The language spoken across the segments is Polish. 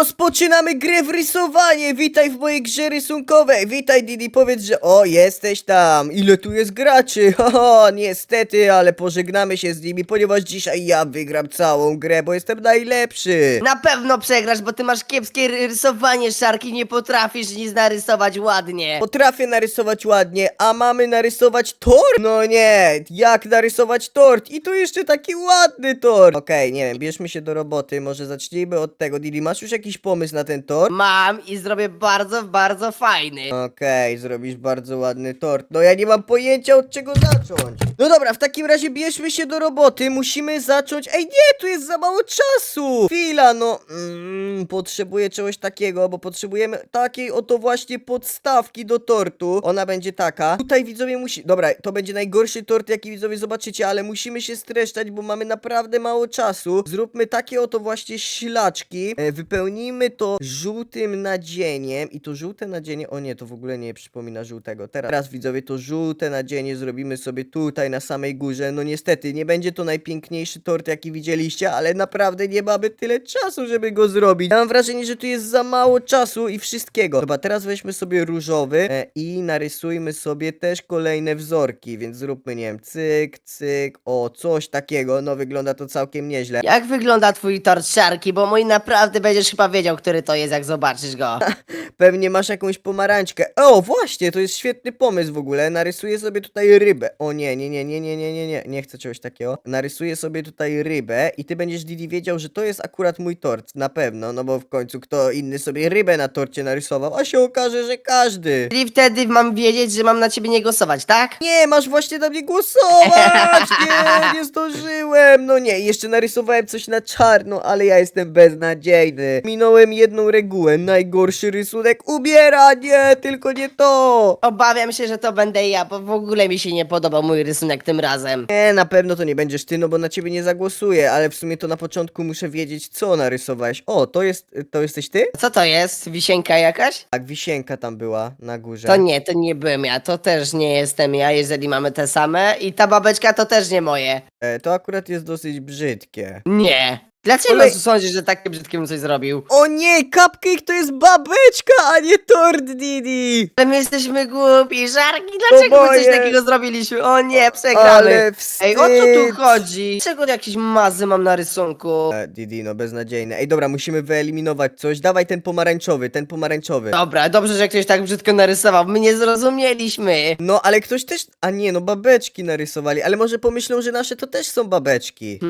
rozpoczynamy grę w rysowanie! Witaj w mojej grze rysunkowej! Witaj Didi, powiedz, że o, jesteś tam! Ile tu jest graczy? Haha, niestety, ale pożegnamy się z nimi, ponieważ dzisiaj ja wygram całą grę, bo jestem najlepszy! Na pewno przegrasz, bo ty masz kiepskie rysowanie, Szarki, nie potrafisz nic narysować ładnie. Potrafię narysować ładnie, a mamy narysować tort? No nie, jak narysować tort? I to jeszcze taki ładny tort! Okej, nie wiem, bierzmy się do roboty, może zacznijmy od tego. Didi, masz już jakiś pomysł na ten tort? Mam i zrobię bardzo, bardzo fajny. Okej, zrobisz bardzo ładny tort. No ja nie mam pojęcia od czego zacząć. No dobra, w takim razie bierzmy się do roboty. Musimy zacząć. Ej, nie, tu jest za mało czasu. Chwila, no. Mm, potrzebuję czegoś takiego, bo potrzebujemy takiej oto właśnie podstawki do tortu. Ona będzie taka. Tutaj widzowie musi. Dobra, to będzie najgorszy tort, jaki widzowie zobaczycie, ale musimy się streszczać, bo mamy naprawdę mało czasu. Zróbmy takie oto właśnie ślaczki. E, wypełnijmy to żółtym nadzieniem. I to żółte nadzienie. O nie, to w ogóle nie przypomina żółtego. Teraz, teraz widzowie, to żółte nadzienie zrobimy sobie tutaj na samej górze. No niestety, nie będzie to najpiękniejszy tort, jaki widzieliście, ale naprawdę nie mamy tyle czasu, żeby go zrobić. Ja mam wrażenie, że tu jest za mało czasu i wszystkiego. Dobra, teraz weźmy sobie różowy e, i narysujmy sobie też kolejne wzorki, więc zróbmy, nie wiem, cyk, cyk, o, coś takiego. No wygląda to całkiem nieźle. Jak wygląda twój tort, Szarki? Bo mój naprawdę będziesz chyba wiedział, który to jest, jak zobaczysz go. Pewnie masz jakąś pomarańczkę. O, właśnie, to jest świetny pomysł w ogóle. Narysuję sobie tutaj rybę. O nie, nie, nie, nie, nie, nie, nie, nie, nie chcę czegoś takiego. Narysuję sobie tutaj rybę i ty będziesz, Didi, wiedział, że to jest akurat mój tort. Na pewno, no bo w końcu kto inny sobie rybę na torcie narysował, a się okaże, że każdy. Czyli wtedy mam wiedzieć, że mam na ciebie nie głosować, tak? Nie, masz właśnie na mnie głosować! Nie, nie zdążyłem! No nie, jeszcze narysowałem coś na czarno, ale ja jestem beznadziejny. Minąłem jedną regułę, najgorszy rysunek ubiera, nie, tylko nie to! Obawiam się, że to będę ja, bo w ogóle mi się nie podobał mój rysunek tym razem. Nie, na pewno to nie będziesz ty, no bo na ciebie nie zagłosuję, ale w sumie to na początku muszę wiedzieć, co narysowałeś. O, to jest, to jesteś ty? Co to jest? Wisienka jakaś? Tak, wisienka tam była na górze. To nie, to nie byłem ja, to też nie jestem ja, jeżeli mamy te same. I ta babeczka to też nie moje. E, to akurat jest dosyć brzydkie. Nie. Dlaczego Kolej- sądzisz, że takie brzydkie bym coś zrobił? O nie, cupcake to jest babeczka, a nie tort, Didi! Ale my jesteśmy głupi, żarki, dlaczego my coś moje. takiego zrobiliśmy? O nie, przegramy. Ale wstyd! Ej, o co tu chodzi? Czego jakieś mazy mam na rysunku? E, Didi, no beznadziejne. Ej, dobra, musimy wyeliminować coś. Dawaj ten pomarańczowy, ten pomarańczowy. Dobra, dobrze, że ktoś tak brzydko narysował, my nie zrozumieliśmy. No, ale ktoś też... A nie, no babeczki narysowali, ale może pomyślą, że nasze to też są babeczki.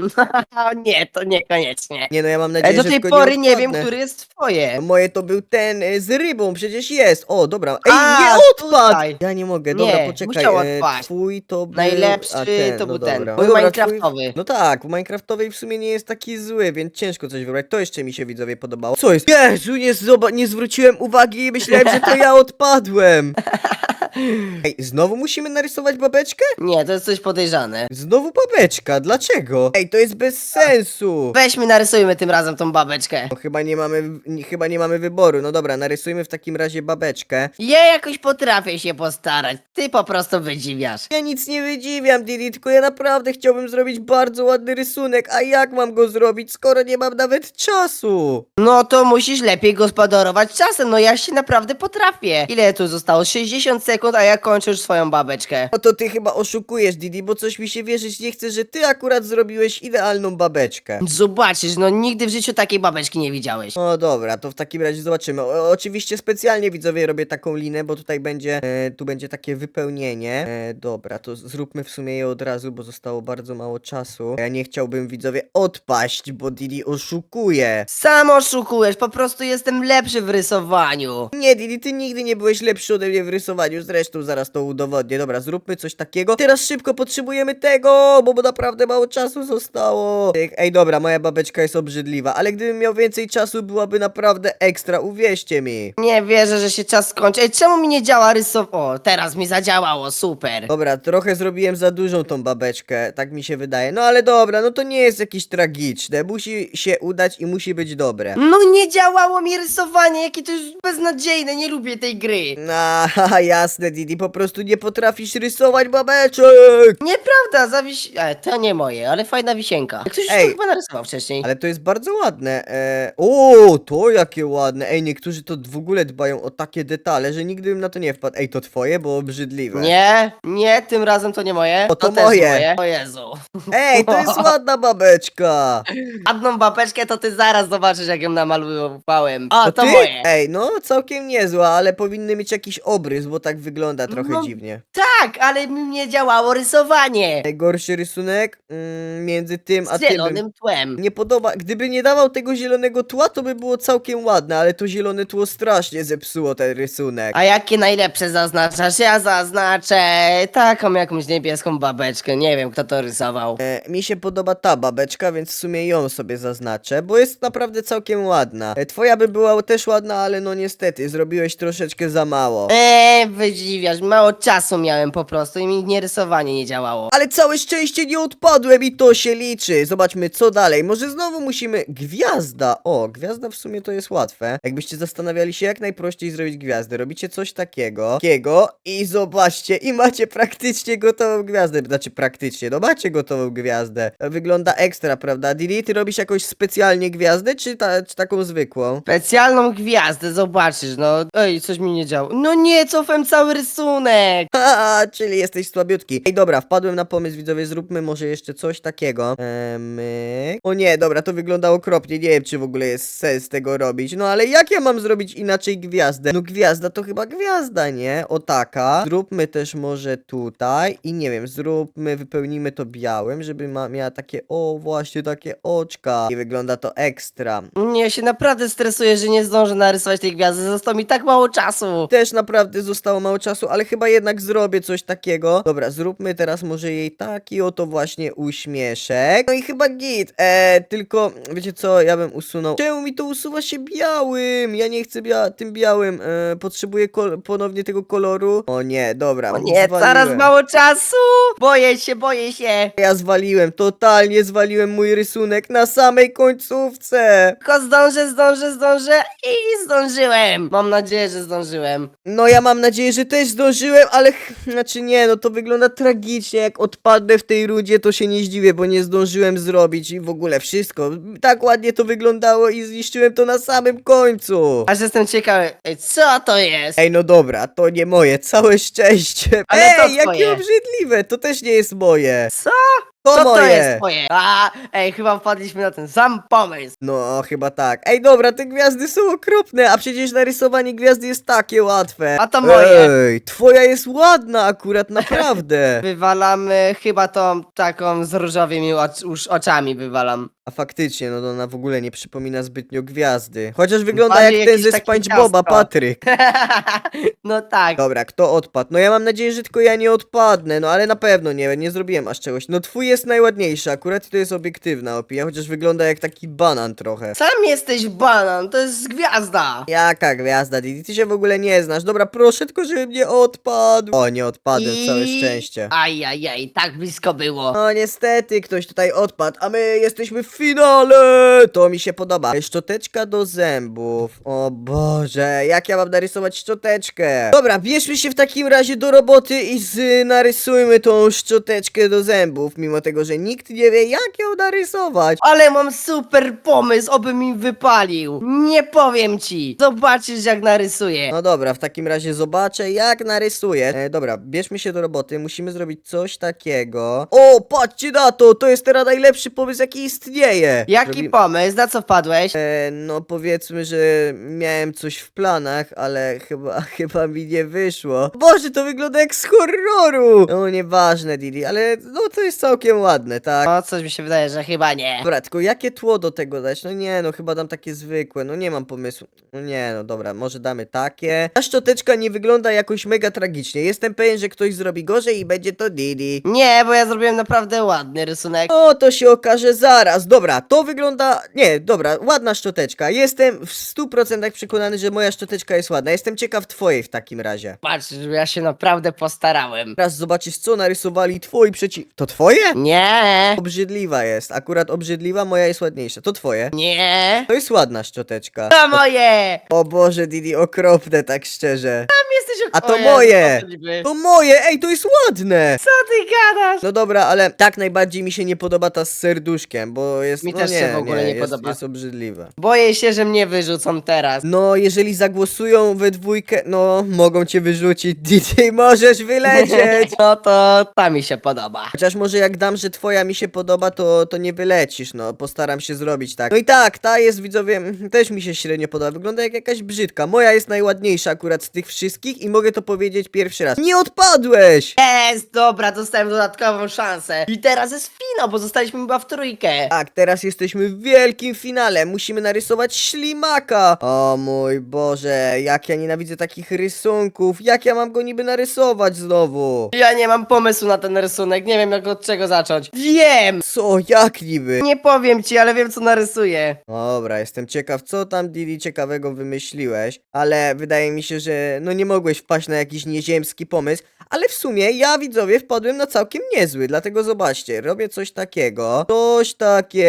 O nie, to niekoniecznie. Nie no, ja mam nadzieję, Ej, do że tej tylko pory nie wiem, odpadnę. który jest twoje. No Moje to był ten e, z rybą, przecież jest. O, dobra. Ej, A, nie odpadł! tutaj. Ja nie mogę, dobra, Nie, poczekaj. musiał e, odpaść. Twój to był... Najlepszy a, ten, to no był ten, mój No minecraftowy. Twój... No tak, w Minecraftowej w sumie nie jest taki zły, więc ciężko coś wybrać. To jeszcze mi się widzowie podobało. Co jest? Jezu, nie, zoba- nie zwróciłem uwagi i myślałem, że to ja odpadłem. Ej, znowu musimy narysować babeczkę? Nie, to jest coś podejrzane. Znowu babeczka, dlaczego? Ej, to jest bez sensu. Weźmy, narysujmy tym razem tą babeczkę. No, chyba nie mamy, nie, chyba nie mamy wyboru. No dobra, narysujmy w takim razie babeczkę. Ja jakoś potrafię się postarać, ty po prostu wydziwiasz. Ja nic nie wydziwiam, Didi, tylko ja naprawdę chciałbym zrobić bardzo ładny rysunek, a jak mam go zrobić, skoro nie mam nawet czasu? No to musisz lepiej gospodarować czasem, no ja się naprawdę potrafię. Ile tu zostało? 60 sekund, a ja kończę już swoją babeczkę. No to ty chyba oszukujesz, Didi, bo coś mi się wierzyć nie chce, że ty akurat zrobiłeś idealną babeczkę. Zobaczysz, no nigdy w życiu takiej babeczki nie widziałeś. No dobra, to w takim razie zobaczymy. O, oczywiście specjalnie widzowie robię taką linę, bo tutaj będzie, e, tu będzie takie wypełnienie. E, dobra, to zróbmy w sumie je od razu, bo zostało bardzo mało czasu. Ja nie chciałbym widzowie odpaść, bo Didi oszukuje. Sam oszukujesz, po prostu jestem lepszy w rysowaniu. Nie, Didi, ty nigdy nie byłeś lepszy ode mnie w rysowaniu, zresztą zaraz to udowodnię. Dobra, zróbmy coś takiego. Teraz szybko potrzebujemy tego, bo, bo naprawdę mało czasu zostało. Ej, Ej, dobra, moja babeczka jest obrzydliwa, ale gdybym miał więcej czasu, byłaby naprawdę ekstra, uwierzcie mi. Nie wierzę, że się czas skończy. Ej, czemu mi nie działa rysow... O, teraz mi zadziałało, super. Dobra, trochę zrobiłem za dużą tą babeczkę, tak mi się wydaje. No ale dobra, no to nie jest jakieś tragiczne. Musi się udać i musi być dobre. No nie działało mi rysowanie, jakie to jest beznadziejne, nie lubię tej gry. No, haha, jasne. Jasne, Didi, po prostu nie potrafisz rysować babeczek! Nieprawda, zawiś... E, to nie moje, ale fajna wisienka. Ktoś już Ej. to chyba narysował wcześniej. Ale to jest bardzo ładne. E, o, to jakie ładne. Ej, niektórzy to w ogóle dbają o takie detale, że nigdy bym na to nie wpadł. Ej, to twoje, bo obrzydliwe. Nie, nie, tym razem to nie moje. O, to też moje. O Jezu. Ej, to jest ładna babeczka. Ładną babeczkę to ty zaraz zobaczysz, jak ją namalowałem. O, to, ty? moje. Ej, no całkiem niezła, ale powinny mieć jakiś obrys, bo tak wygląda trochę No. dziwnie. Tak, ale mi nie działało rysowanie. Najgorszy rysunek mm, między tym a Z tym. bym- zielonym tłem. Nie podoba. Gdyby nie dawał tego zielonego tła, to by było całkiem ładne, ale to zielone tło strasznie zepsuło ten rysunek. A jakie najlepsze zaznaczasz? Ja zaznaczę taką jakąś niebieską babeczkę. Nie wiem, kto to rysował. E, mi się podoba ta babeczka, więc w sumie ją sobie zaznaczę, bo jest naprawdę całkiem ładna. E, twoja by była też ładna, ale no niestety, zrobiłeś troszeczkę za mało. Eee, wydziwiasz, mało czasu miałem po prostu i mi nie rysowanie nie działało. Ale całe szczęście nie odpadłem i to się liczy. Zobaczmy co dalej. Może znowu musimy... Gwiazda! O, gwiazda w sumie to jest łatwe. Jakbyście zastanawiali się jak najprościej zrobić gwiazdę. Robicie coś takiego, takiego i zobaczcie i macie praktycznie gotową gwiazdę. Znaczy praktycznie, no macie gotową gwiazdę. Wygląda ekstra, prawda? Didi, ty robisz jakąś specjalnie gwiazdę, czy, ta, czy taką zwykłą? Specjalną gwiazdę, zobaczysz, no. Ej, coś mi nie działo. No nie, cofem cały rysunek. Haha, czyli jesteś słabiutki. Ej, dobra, wpadłem na pomysł, widzowie, zróbmy może jeszcze coś takiego. Eee, myk. O nie, dobra, to wygląda okropnie, nie wiem, czy w ogóle jest sens tego robić. No ale jak ja mam zrobić inaczej gwiazdę? No gwiazda to chyba gwiazda, nie? O taka. Zróbmy też może tutaj i nie wiem, zróbmy, wypełnimy to białym, żeby ma, miała takie, o właśnie, takie oczka. I wygląda to ekstra. Nie, ja się naprawdę stresuję, że nie zdążę narysować tej gwiazdy. Zostało mi tak mało czasu. Też naprawdę zostało mało czasu, ale chyba jednak zrobię coś takiego. Dobra, zróbmy teraz może jej taki oto właśnie uśmieszek. No i chyba git. Eee, tylko, wiecie co, ja bym usunął. Czemu mi to usuwa się białym? Ja nie chcę bia tym białym. Eee, potrzebuję ponownie tego koloru. O nie, dobra. O nie, zwaliłem. zaraz mało czasu. Boję się, boję się. Ja zwaliłem, totalnie zwaliłem mój rysunek na samej końcówce. Tylko zdążę, zdążę, zdążę i zdążyłem. Mam nadzieję, że zdążyłem. No ja mam nadzieję, że też zdążyłem, ale ch- znaczy nie, no to wygląda tragicznie, jak odpadnę w tej rudzie, to się nie zdziwię, bo nie zdążyłem zrobić i w ogóle wszystko. Tak ładnie to wyglądało i zniszczyłem to na samym końcu. Aż jestem ciekawy, ej, co to jest? Ej, no dobra, to nie moje, całe szczęście. Ale to Ej, jakie twoje. obrzydliwe, to też nie jest moje. Co? To Co moje. to jest twoje? A, ej, chyba wpadliśmy na ten sam pomysł. No, chyba tak. Ej, dobra, te gwiazdy są okropne, a przecież narysowanie gwiazdy jest takie łatwe. A to moje. Ej, twoja jest ładna akurat, naprawdę. Wywalamy chyba tą taką z różowymi ocz, oczami wywalam. A faktycznie, no to ona w ogóle nie przypomina zbytnio gwiazdy. Chociaż wygląda Bardziej jak ten jakiś ze taki SpongeBoba, ciastko. Patryk. no tak. Dobra, kto odpadł? No ja mam nadzieję, że tylko ja nie odpadnę, no ale na pewno nie, nie zrobiłem aż czegoś. No twój jest najładniejszy, akurat to jest obiektywna opinia, chociaż wygląda jak taki banan trochę. Sam jesteś banan, to jest gwiazda. Jaka gwiazda, Didi, ty się w ogóle nie znasz. Dobra, proszę tylko, żebym nie odpadł. O, nie odpadłem, całe szczęście. Ajajaj, tak blisko było. No niestety, ktoś tutaj odpadł, a my jesteśmy w finale! To mi się podoba. Szczoteczka do zębów. O Boże, jak ja mam narysować szczoteczkę? Dobra, bierzmy się w takim razie do roboty i z narysujmy tą szczoteczkę do zębów, mimo tego, że nikt nie wie jak ją narysować. Ale mam super pomysł, oby mi wypalił. Nie powiem ci. Zobaczysz jak narysuję. No dobra, w takim razie zobaczę jak narysuję. E, dobra, bierzmy się do roboty, musimy zrobić coś takiego. O, patrzcie na to, to jest teraz najlepszy pomysł jaki istnieje. Jaki Zrobimy- pomysł? Na co wpadłeś? E, no powiedzmy, że miałem coś w planach, ale chyba, chyba mi nie wyszło. Boże, to wygląda jak z horroru! No nieważne, Didi, ale no to jest całkiem ładne, tak? O, coś mi się wydaje, że chyba nie. Dobra, tylko jakie tło do tego dać? No nie, no chyba dam takie zwykłe, no nie mam pomysłu. No nie, no dobra, może damy takie. Ta szczoteczka nie wygląda jakoś mega tragicznie. Jestem pewien, że ktoś zrobi gorzej i będzie to Didi. Nie, bo ja zrobiłem naprawdę ładny rysunek. O, to się okaże zaraz. Dobra, to wygląda. Nie, dobra, ładna szczoteczka. Jestem w 100% przekonany, że moja szczoteczka jest ładna. Jestem ciekaw twojej w takim razie. Patrz, że ja się naprawdę postarałem. Teraz zobaczysz, co narysowali twoi przeci. To twoje? Nie, Obrzydliwa jest. Akurat obrzydliwa, moja jest ładniejsza. To twoje. nie. To jest ładna szczoteczka. To moje! O Boże, Didi, okropne, tak szczerze. Tam jesteś A to moje. To moje, ej, to jest ładne! Co ty gadasz? No dobra, ale tak najbardziej mi się nie podoba ta z serduszkiem, bo jest, Mi no też nie, się w ogóle nie jest, podoba. jest obrzydliwe. Boję się, że mnie wyrzucą teraz. No, jeżeli zagłosują we dwójkę, no, mogą cię wyrzucić, DJ, możesz wylecieć! No to ta mi się podoba. Chociaż może jak dam, że twoja mi się podoba, to, to nie wylecisz, no, postaram się zrobić tak. No i tak, ta jest, widzowie, mm, też mi się średnio podoba, wygląda jak jakaś brzydka. Moja jest najładniejsza akurat z tych wszystkich i mogę to powiedzieć pierwszy raz. Nie odpadłeś! Jest, dobra, dostałem dodatkową szansę. I teraz jest finał, bo zostaliśmy chyba w trójkę. Tak, teraz jesteśmy w wielkim finale. Musimy narysować ślimaka. O mój Boże, jak ja nienawidzę takich rysunków. Jak ja mam go niby narysować znowu? Ja nie mam pomysłu na ten rysunek, nie wiem jak od czego zacząć. Wiem! Co, jak niby? Nie powiem ci, ale wiem co narysuję. Dobra, jestem ciekaw, co tam Didi ciekawego wymyśliłeś, ale wydaje mi się, że no nie mogłeś wpaść na jakiś nieziemski pomysł, ale w sumie ja widzowie wpadłem na całkiem niezły, dlatego zobaczcie, robię coś takiego, coś takiego,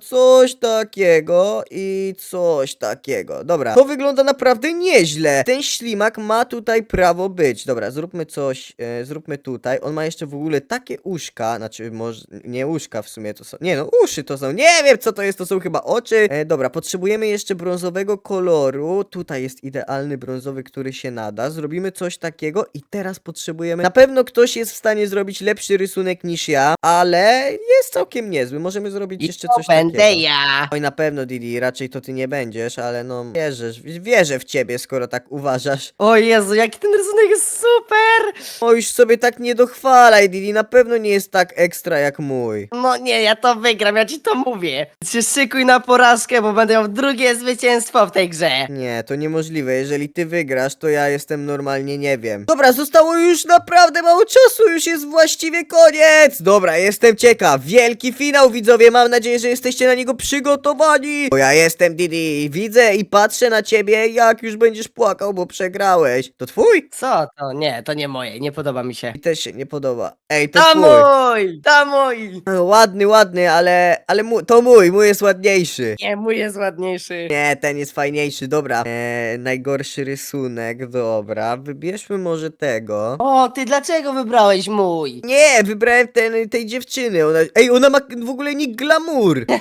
coś takiego i coś takiego. Dobra, to wygląda naprawdę nieźle. Ten ślimak ma tutaj prawo być. Dobra, zróbmy coś, e, zróbmy tutaj. On ma jeszcze w ogóle takie uszka, znaczy może nie uszka w sumie to są, nie no uszy to są, nie wiem co to jest, to są chyba oczy. E, dobra, potrzebujemy jeszcze brązowego koloru. Tutaj jest idealny brązowy, który się nada. Zrobimy coś takiego i teraz potrzebujemy, na pewno ktoś jest w stanie zrobić lepszy rysunek niż ja, ale jest całkiem niezły. Możemy zrobić I jeszcze to coś będę takiego. ja. Oj, na pewno, Didi, raczej to ty nie będziesz, ale no, wierzysz, wierzę w ciebie, skoro tak uważasz. O Jezu, jaki ten rysunek jest super! O, już sobie tak nie dochwalaj, Didi, na pewno nie jest tak ekstra jak mój. No nie, ja to wygram, ja ci to mówię. Się szykuj na porażkę, bo będę miał drugie zwycięstwo w tej grze. Nie, to niemożliwe, jeżeli ty wygrasz, to ja jestem normalnie nie wiem. Dobra, zostało już naprawdę mało czasu, już jest właściwie koniec! Dobra, jestem ciekaw, wielki finał, widzowie, mam nadzieję, że jesteście na niego przygotowani! Bo ja jestem Didi, widzę i patrzę na ciebie, jak już będziesz płakał, bo przegrałeś. To twój? Co to? Nie, to nie moje, nie podoba mi się. Mi też się nie podoba. Ej, to To twój. mój! To mój! Ładny, ładny, ale, ale mu, to mój, mój jest ładniejszy. Nie, mój jest ładniejszy. Nie, ten jest fajniejszy, dobra. Eee, najgorszy rysunek, dobra. Wybierzmy może tego. O, ty dlaczego wybrałeś mój? Nie, wybrałem ten, tej dziewczyny. Ona, ej, ona ma w ogóle nick glamour.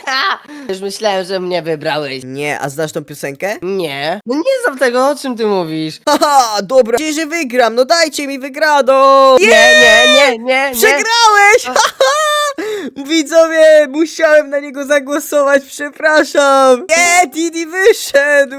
Ha! Już myślałem, że mnie wybrałeś. Nie, a znasz tą piosenkę? Nie. No nie znam tego, o czym ty mówisz. Haha, dobra. Gdzie, że wygram? No dajcie mi wygraną. Nie, nie, nie, nie, nie. Przegrałeś! Haha! Widzowie, musiałem na niego zagłosować, przepraszam. Nie, Didi wyszedł.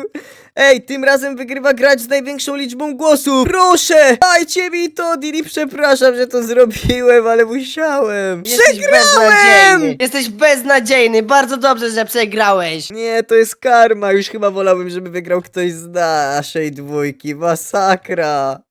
Ej, tym razem wygrywa grać z największą liczbą głosów. Proszę, dajcie mi to, Didi, przepraszam, że to zrobiłem, ale musiałem. Jesteś beznadziejny. Jesteś beznadziejny. Bardzo dobrze, że przegrałeś. Nie, to jest karma. Już chyba wolałbym, żeby wygrał ktoś z naszej dwójki. Masakra.